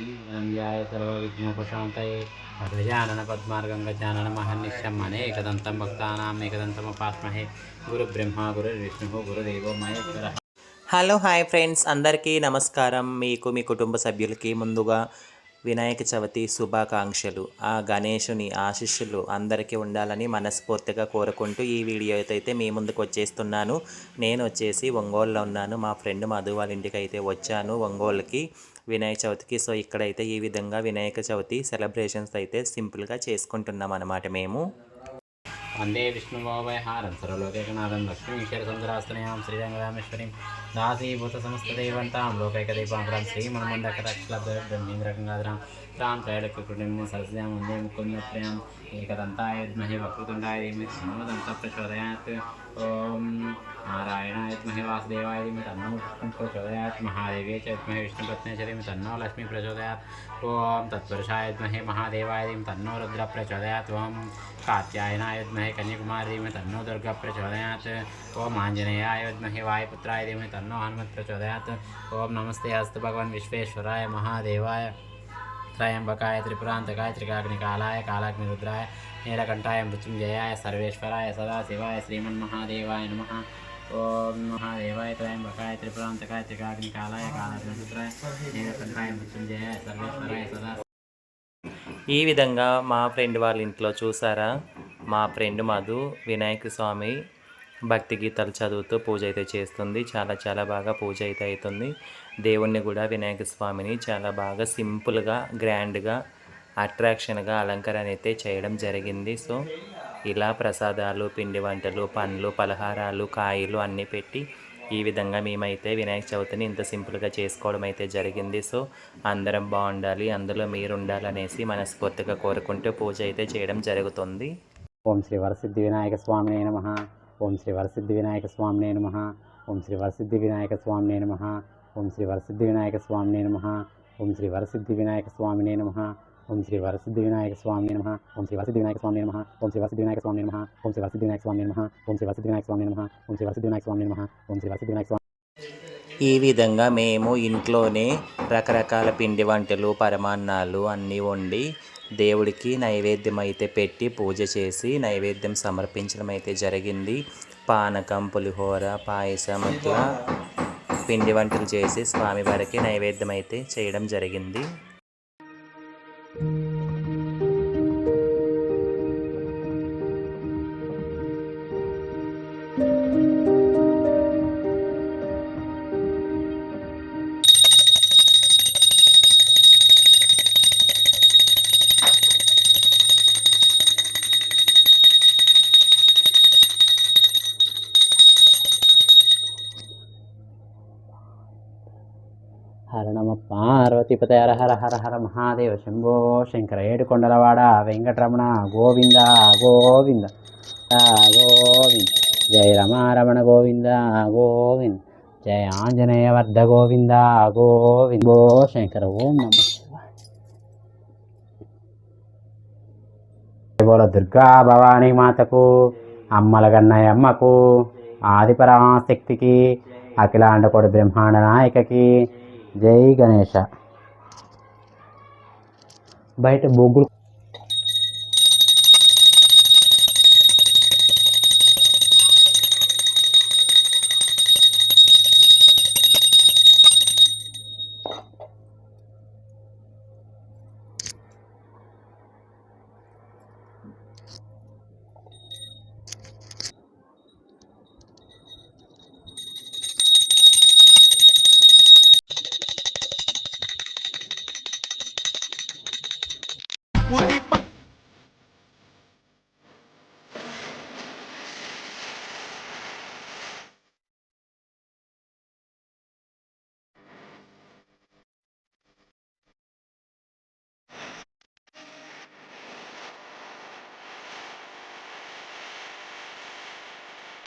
నంద్యాయ సర్వవిఘ్నోపశాంతయే గజానన పద్మార్గం గజానన మహర్నిశం అనేకదంతం భక్తానాం ఏకదంతముపాస్మహే గురు బ్రహ్మ గురు విష్ణు గురుదేవో మహేశ్వర. Hello hi friends. అందరికీ నమస్కారం. మీకు మీ కుటుంబ సభ్యులకి ముందుగా వినాయక చవితి శుభాకాంక్షలు. ఆ గణేషుని ఆశీస్సులు అందరికీ ఉండాలని మనస్ఫూర్తిగా కోరుకుంటూ ఈ వీడియో అయితే మీ ముందుకు వచ్చేస్తున్నాను. నేను వచ్చేసి ఒంగోలులో ఉన్నాను. మా ఫ్రెండ్ మధు వాళ్ళ ఇంటికి అయితే వచ్చాను ఒంగోలుకి. వినాయక చవితికి. సో ఇక్కడైతే ఈ విధంగా వినాయక చవితి సెలబ్రేషన్స్ అయితే సింపుల్గా చేసుకుంటున్నాం అన్నమాట మేము. వందే విష్ణుభావైహారం సర్వలోకైకనాథం లక్ష్మీశ్వర సుందరాస్తనయాం శ్రీరంగరామేశ్వరీం దాసీభూత సమస్తదేవంతాం లోకైకదీపాంకరం శ్రీమన్మండకరక్షల బ్రహ్మేంద్రగంగాధరాం తాం త్రైలక్యకుటుంబం సరస్యాం వందే ముకుందప్రయాం ఏకదంతాయ విద్మహే వక్రతుండాయ ధీమహి తన్నోదంత ప్రచోదయాత్. ओम नारायणाय विद्महे वासुदेवाय धीमहि तन्नो प्रचोदयात प्रचोदयात्। महादेवे च विद्महे विष्णुपत्ने च धीमहि तन्नो लक्ष्मी प्रचोदयात्। ॐ तत्पुरुषाय विद्महे महादेवाय धीमहि तन्नो रुद्र प्रचोदयात्। ॐ कात्यायनाय विद्महे कन्याकुमारी धीमहि तन्नो दुर्गा प्रचोदयात्। ॐ आञ्जनेयाय विद्महे वायुपुत्राय धीमहि तन्नो हनुमत् प्रचोदयात्। ॐ नमस्ते हस्त भगवान् विश्वेश्वराय महादेवाय। త్రయంబకాయ త్రిపురాంత త్రికాగ్నికాలాయ కాలాగ్ని రుద్రాయ నీలకంఠాయ మృత్యుంజయాయ సర్వేశ్వరాయ సదాశివాయ శ్రీమన్మహాదేవాయ నమ ఓం మహాదేవాయ త్రయంబకాయ త్రిపురాంతకాయ త్రికాగ్నికాలాయ కాలాగ్ని రుద్రాయ నీలకంఠాయ మృత్యుంజయాయ సర్వేశ్వరాయ సదా ఈ విధంగా మా ఫ్రెండ్ వాళ్ళ ఇంట్లో చూసారా? మా ఫ్రెండ్ మధు వినాయక స్వామి భక్తి గీతాలు చదువుతూ పూజ అయితే చేస్తుంది. చాలా చాలా బాగా పూజ అయితే అవుతుంది. దేవుణ్ణి కూడా వినాయక స్వామిని చాలా బాగా సింపుల్గా గ్రాండ్గా అట్రాక్షన్గా అలంకరణ అయితే చేయడం జరిగింది. సో ఇలా ప్రసాదాలు పిండి వంటలు పండ్లు పలహారాలు కాయలు అన్నీ పెట్టి ఈ విధంగా మేమైతే వినాయక చవితిని ఇంత సింపుల్గా చేసుకోవడం అయితే జరిగింది. సో అందరం బాగుండాలి అందులో మీరు ఉండాలనేసి మనస్ఫూర్తిగా కోరుకుంటూ పూజ అయితే చేయడం జరుగుతుంది. ఓం శ్రీ వరసిద్ధి వినాయక స్వామి నమ. ఓం శ్రీ వరసిద్ధి వినాయక స్వామినే నమ ఓం శ్రీ వరసిద్ధి వినాయక స్వామినే నమ ఓం శ్రీ వరసిద్ధి వినాయక స్వామినే నమ ఓం శ్రీ వరసిద్ధి వినాయక స్వామినే నమ ఓం శ్రీ వరసిద్ధి వినాయక స్వామి నమ ఓం శ్రీ వరసిద్ధి వినాయక స్వామి నమ ఓం శ్రీ వరసిద్ధి వినాయక స్వామి నమ ఓం శ్రీ వరసిద్ధి వినాయక స్వామి నమ ఓం శ్రీ వరసిద్ధి వినాయక స్వామి నమ ఓం శ్రీ వరసిద్ధి వినాయక స్వామి నమ ఓం శ్రీ వరసిద్ధి వినాయక స్వామి ఈ విధంగా మేము ఇంట్లోనే రకరకాల పిండి వంటలు పరమాన్నాలు అన్నీ వండి దేవుడికి నైవేద్యం అయితే పెట్టి పూజ చేసి నైవేద్యం సమర్పించడం అయితే జరిగింది. పానకం పులిహోర పాయసం అట్లా పిండి వంటలు చేసి స్వామివారికి నైవేద్యం అయితే చేయడం జరిగింది. హర నమ హర హర హర హర మహాదేవ శంభో శంకర ఏడుకొండలవాడ వెంకటరమణ గోవింద గోవింద గోవింద. జయ రమారమణ గోవింద గోవింద. జయ ఆంజనేయ వర్ధ గోవింద గోవింద. గో శంకర ఓం నమ బోల దుర్గా భవానీ మాతకు అమ్మల అమ్మకు ఆదిపరాశక్తికి అఖిలాండకోడి బ్రహ్మాండ నాయకకి జై గణేష బయట బొగ్గులు